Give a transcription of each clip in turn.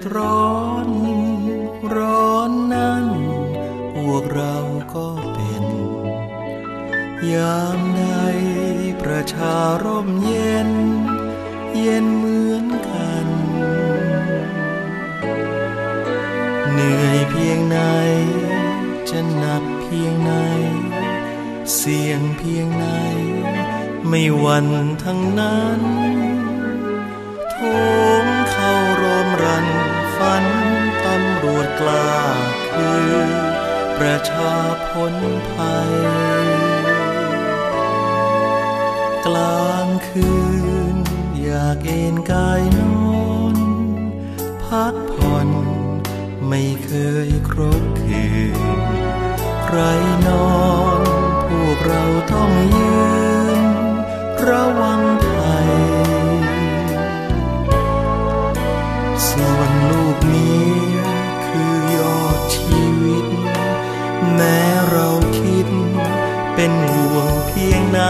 ดร้อน ร้อนนั้น พวกเราก็เป็น ยามใดประชาร่มเย็น เย็นเหมือนกัน เหนื่อยเพียงไหน จะหนักเพียงไหน เสี่ยงเพียงไหน ไม่วันทั้งนั้นโถ ฝันตำรวจกล้าคือ ประชาพ้นภัย กลางคืน อยากเอนกายนอน พักผ่อนไม่เคยครบคืนใครนอน พวกเราต้องยืน ระวัง เป็นห่วงเพียงไหน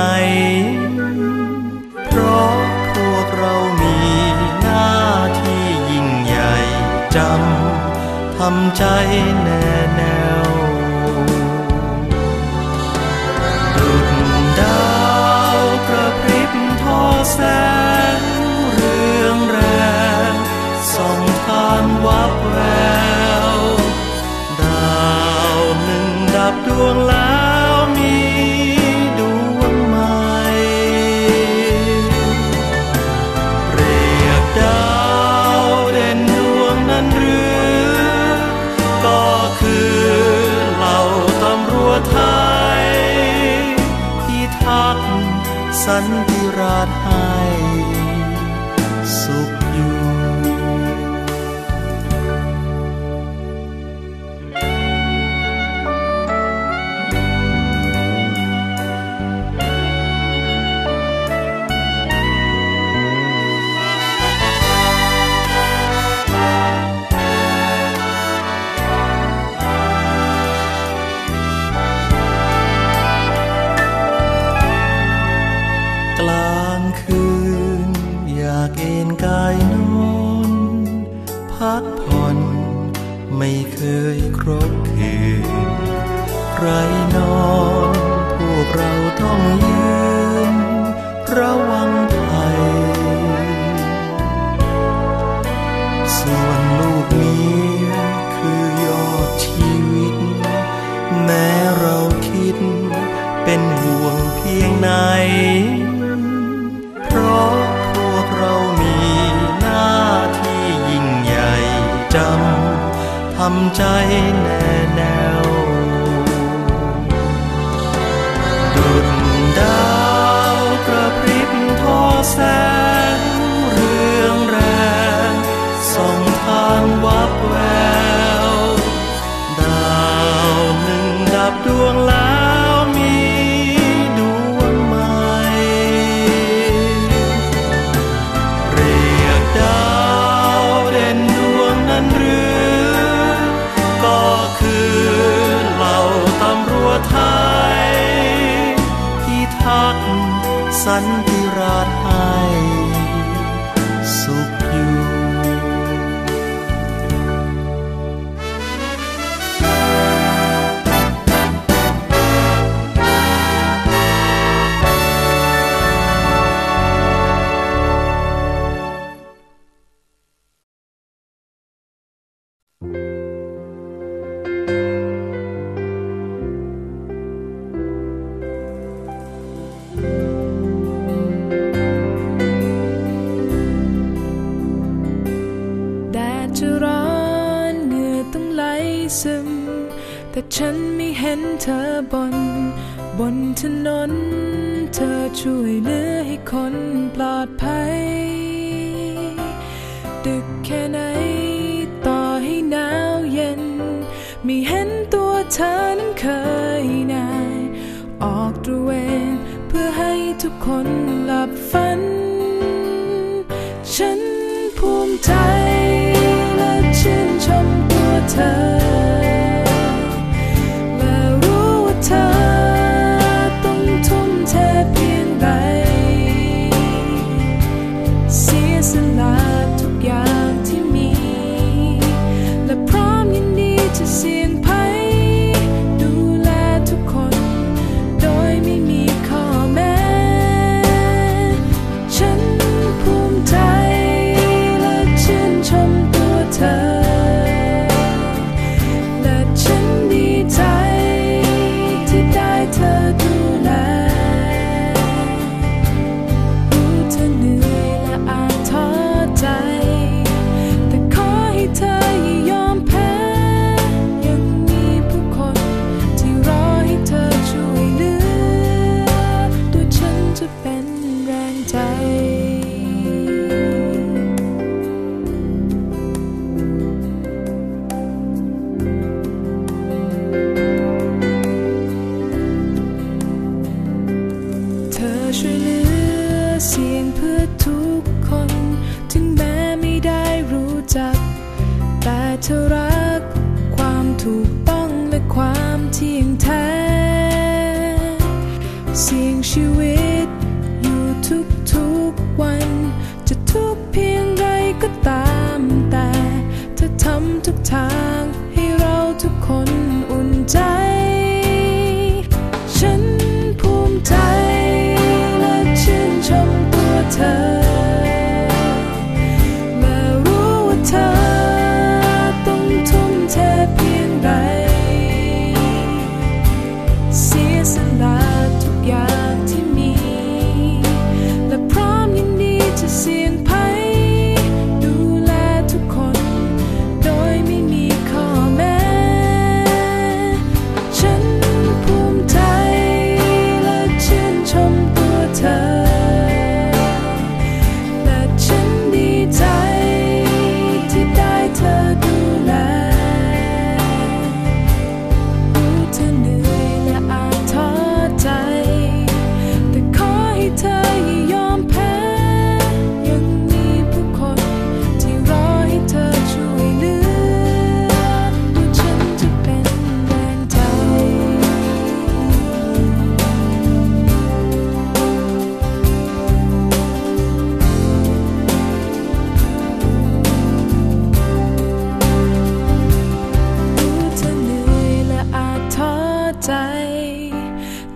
เพราะพวกเรามีหน้าที่ยิ่งใหญ่จำทำใจแน่ สันติราษ ไม่เคยครบคืนใครนอนพวกเราต้องยืนระวังภัย ส่วนลูกเมียคือยอดชีวิต แม้เราคิดเป็นห่วงเพียงไหนำทำใจแน่แน่วดุดดาวกระพริบทอแสงเรืองแรงส่องทางวับแวว ดาวหนึ่งดับดวง สันติราษฎร์ให้ ฉันไม่เห็นเธอบน บนถนน เธอช่วยเหลือให้คนปลอดภัย ดึกแค่ไหน ต่อให้หนาวเย็น ไม่เห็นตัวเธอนั้นเคยนายออกตระเวนเพื่อให้ทุกคนหลับฝัน ฉันภูมิใจและชื่นชมตัวเธอ เสี ธอรัก ความถูกต้องและความเที่ยงแท้ เสียงชีวิต อยู่ทุกทุกวัน จะทุกเพียงไรก็ตามแต่ เธอทำทุกทางให้เราทุกคน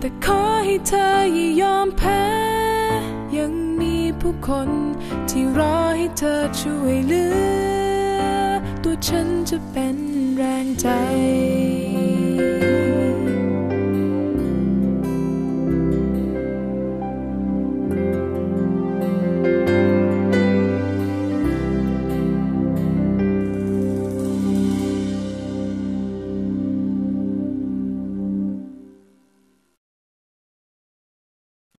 แต่ขอให้เธออย่ายอมแพ้ ยังมีผู้คนที่รอให้เธอช่วยเหลือ ตัวฉันจะเป็นแรงใจ